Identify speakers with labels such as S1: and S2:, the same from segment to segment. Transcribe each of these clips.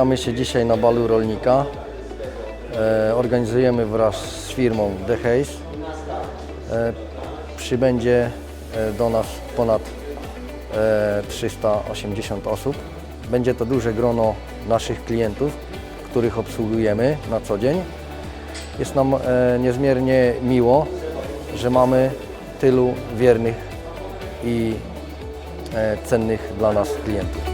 S1: Spotykamy się dzisiaj na balu rolnika. E, organizujemy wraz z firmą The Haze. E, przybędzie e, do nas ponad e, 380 osób. Będzie to duże grono naszych klientów, których obsługujemy na co dzień. Jest nam e, niezmiernie miło, że mamy tylu wiernych i e, cennych dla nas klientów.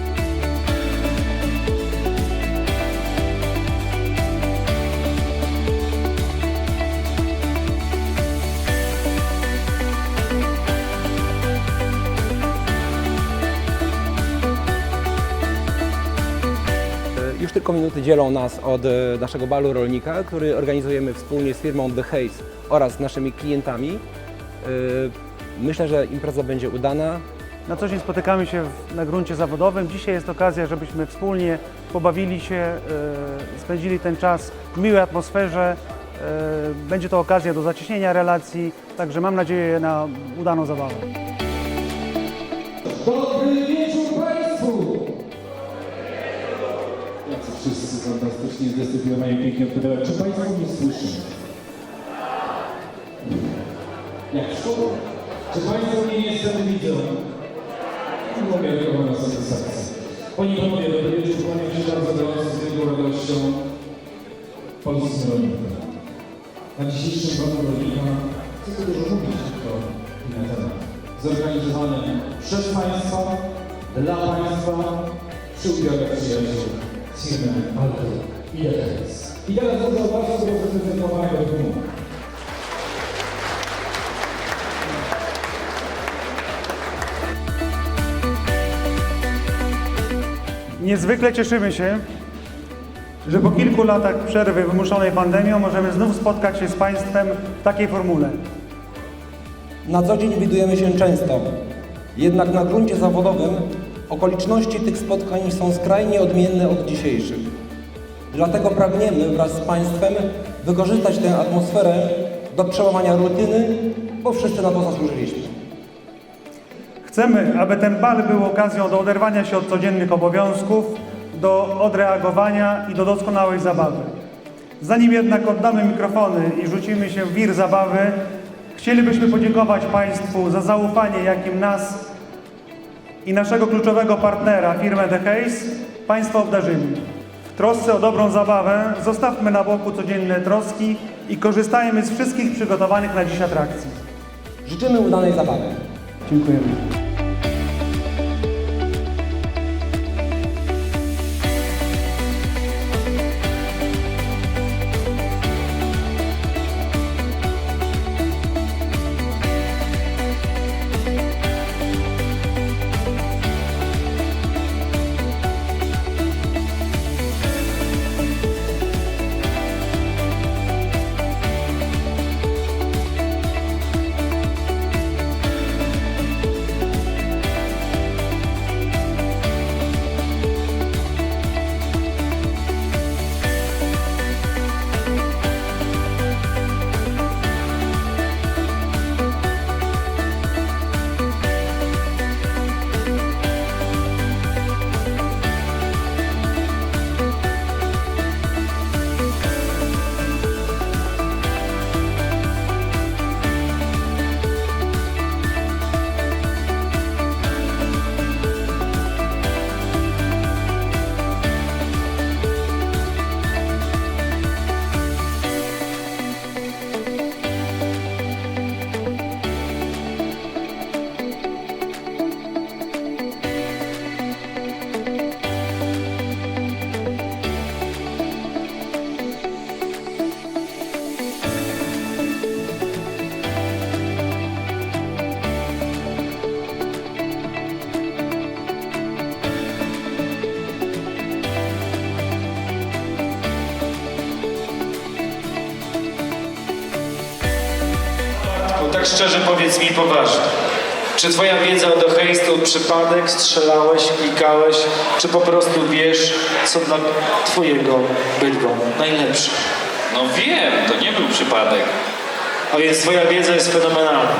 S2: Tylko minuty dzielą nas od e, naszego balu rolnika, który organizujemy wspólnie z firmą The Haze oraz z naszymi klientami. E, Myślę, że impreza będzie udana.
S3: Na co dzień spotykamy się w- na gruncie zawodowym. Dzisiaj jest okazja, żebyśmy wspólnie pobawili się, e, spędzili ten czas w miłej atmosferze. Będzie to okazja do zacieśnienia relacji, także mam nadzieję na udaną zabawę.
S4: Dobry wszyscy fantastycznie zdyscyplinowani, pięknie odpowiadają. Czy Państwo mnie słyszą? Jak w szkole? Czy Państwo mnie niestety widzą? Umiarkowana satysfakcja. Panie i Panowie, dobry wieczór, kłaniam się bardzo gorąco z wielką radością polskim rolnikom. Na dzisiejszym panu rolnika chcę dużo mówić tylko na temat. Zorganizowany przez Państwa, dla Państwa, przy udziale przyjaciół firmy Alto i Detex. I teraz Państwa do.
S3: Niezwykle cieszymy się, że po kilku latach przerwy wymuszonej pandemią możemy znów spotkać się z Państwem w takiej formule.
S5: Na co dzień widujemy się często, jednak na gruncie zawodowym okoliczności tych spotkań są skrajnie odmienne od dzisiejszych. Dlatego pragniemy wraz z Państwem wykorzystać tę atmosferę do przełamania rutyny, bo wszyscy na to zasłużyliśmy.
S3: Chcemy, aby ten bal był okazją do oderwania się od codziennych obowiązków, do odreagowania i do doskonałej zabawy. Zanim jednak oddamy mikrofony i rzucimy się w wir zabawy, chcielibyśmy podziękować Państwu za zaufanie, jakim nas i naszego kluczowego partnera, firmę The Haze, Państwo obdarzyli. W trosce o dobrą zabawę zostawmy na boku codzienne troski i korzystajmy z wszystkich przygotowanych na dziś atrakcji.
S5: Życzymy udanej zabawy.
S3: Dziękujemy.
S6: Tak szczerze powiedz mi poważnie. Czy twoja wiedza o Doheis to przypadek, strzelałeś, klikałeś, czy po prostu wiesz, co dla twojego bydła najlepsze?
S7: No wiem, to nie był przypadek.
S6: A więc twoja wiedza jest fenomenalna.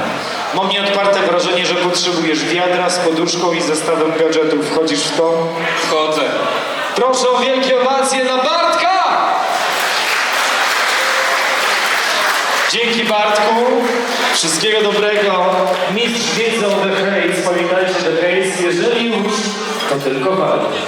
S6: Mam nieodparte wrażenie, że potrzebujesz wiadra z poduszką i zestawem gadżetów. Wchodzisz w to?
S7: Wchodzę.
S6: Proszę o wielkie owacje dla Bartka! Dzięki Bartku. Wszystkiego dobrego. Mistrz wiedzy o The Haze. Pamiętajcie The Haze, jeżeli już, to tylko walki.